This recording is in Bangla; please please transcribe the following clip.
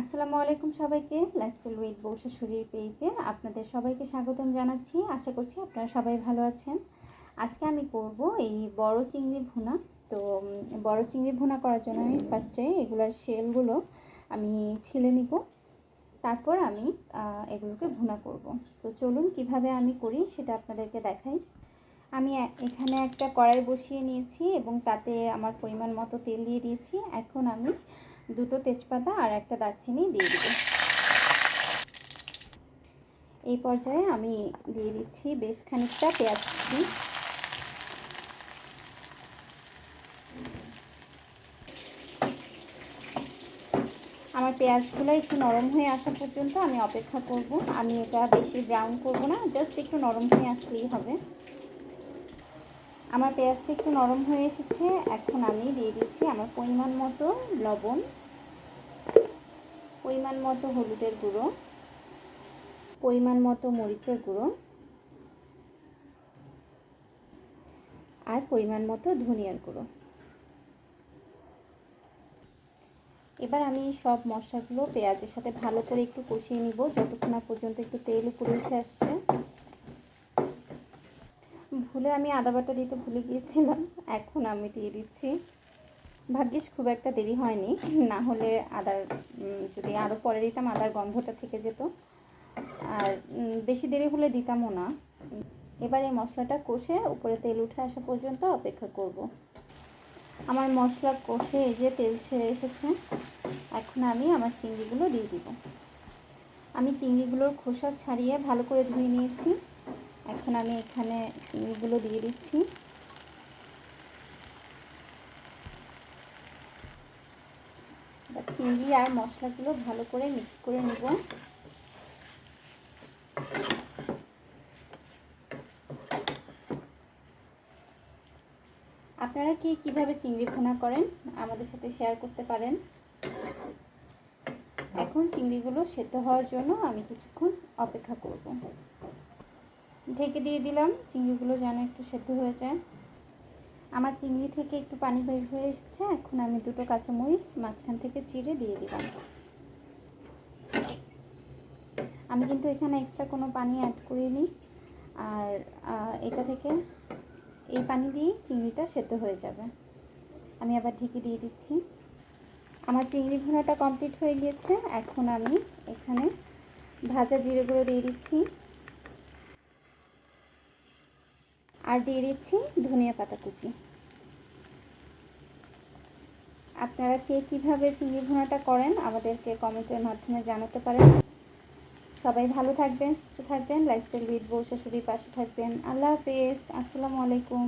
আসসালামু আলাইকুম সবাইকে। লাইফস্টাইল উইথ বউ শাশুড়ির পেজে আপনাদের সবাইকে স্বাগতম জানাচ্ছি। আশা করছি আপনারা সবাই ভালো আছেন। আজকে আমি করব এই বড় চিংড়ি ভুনা। তো বড় চিংড়ি ভুনা করার জন্য আমি ফার্স্টে এগুলার শেলগুলো আমি ছিলে নিব। তারপর আমি এগুলোকে ভুনা করব। তো চলুন কীভাবে আমি করি সেটা আপনাদেরকে দেখাই। আমি এখানে একটা কড়াই বসিয়ে নিয়েছি এবং তাতে আমার পরিমাণ মতো তেল দিয়ে দিয়েছি। এখন আমি দুটো তেজপাতা আর একটা দারচিনি দিয়ে দিব। এই পর্যায়ে আমি দিয়ে দিচ্ছি বেশ খানিকটা পেঁয়াজ কুচি। আমার পেঁয়াজগুলো একটু নরম হয়ে আসা পর্যন্ত আমি অপেক্ষা করব। আমি এটা বেশি ব্রাউন করব না জাস্ট একটু নরম হয়ে আসলেই হবে। আমার পেঁয়াজটা একটু নরম হয়ে এসেছে, এখন আমি দিয়ে দিচ্ছি আমার পরিমাণ মতো লবণ, পরিমাণ মতো হলুদের গুঁড়ো, পরিমাণ মতো মরিচের গুঁড়ো, আর পরিমাণ মতো ধনিয়ার গুঁড়ো। এবার আমি সব মশলাগুলো পেঁয়াজের সাথে ভালো করে একটু কষিয়ে নিব, যতক্ষণ পর্যন্ত একটু তেল উপরে উঠে আসছে। ভুলে আমি আদা বাটা দিতে ভুলে গিয়েছিলাম, এখন আমি দিয়ে দিচ্ছি। ভাগ্যিস খুব একটা দেরি হয়নি, না হলে আদার যদি আরও পরে দিতাম আদার গন্ধটা থেকে যেত। আর বেশি দেরি হলে দিতামও না। এবার এই মশলাটা কষে উপরে তেল উঠে আসা পর্যন্ত অপেক্ষা করব। আমার মশলা কষে এই যে তেল ছেড়ে এসেছে, এখন আমি আমার চিংড়িগুলো দিয়ে দিব। আমি চিংড়িগুলোর খোসা ছাড়িয়ে ভালো করে ধুয়ে নিয়েছি। এখন আমি এখানে চিংড়িগুলো দিয়ে দিচ্ছি। চিংড়ি আর মশলাগুলো ভালো করে মিক্স করে নেব। আপনারা কি কীভাবে চিংড়ি ভুনা করেন, আমাদের সাথে শেয়ার করতে পারেন। এখন চিংড়িগুলো সেদ্ধ হওয়ার জন্য আমি কিছুক্ষণ অপেক্ষা করব। ঢেকে দিয়ে দিলাম। চিংড়িগুলো যেন একটু সেদ্ধ হয়ে যায়। আমার চিংড়ি থেকে একটু পানি বের হয়ে এসেছে। এখন আমি দুটো কাঁচামরিচ মাঝখান থেকে চিড়ে দিয়ে দিলাম। আমি কিন্তু এখানে এক্সট্রা কোনো পানি অ্যাড করিনি। আর এটা থেকে এই পানি দিয়েই চিংড়িটা সেদ্ধ হয়ে যাবে। আমি আবার ঢেকে দিয়ে দিচ্ছি। আমার চিংড়ি ভুনাটা কমপ্লিট হয়ে গিয়েছে। এখন আমি এখানে ভাজা জিরে গুঁড়ো দিয়ে দিচ্ছি। আর দিয়ে দিচ্ছি ধনিয়া পাতা কুচি। আপনারা কে কীভাবে চিংড়ি ভুনাটা করেন আমাদেরকে কমেন্টের মাধ্যমে জানাতে পারেন। সবাই ভালো থাকবেন, সুস্থ থাকবেন লাইফস্টাইল উইথ বউ শাশুড়ির পাশে থাকবেন। আল্লাহ হাফেজ, আসসালামু আলাইকুম।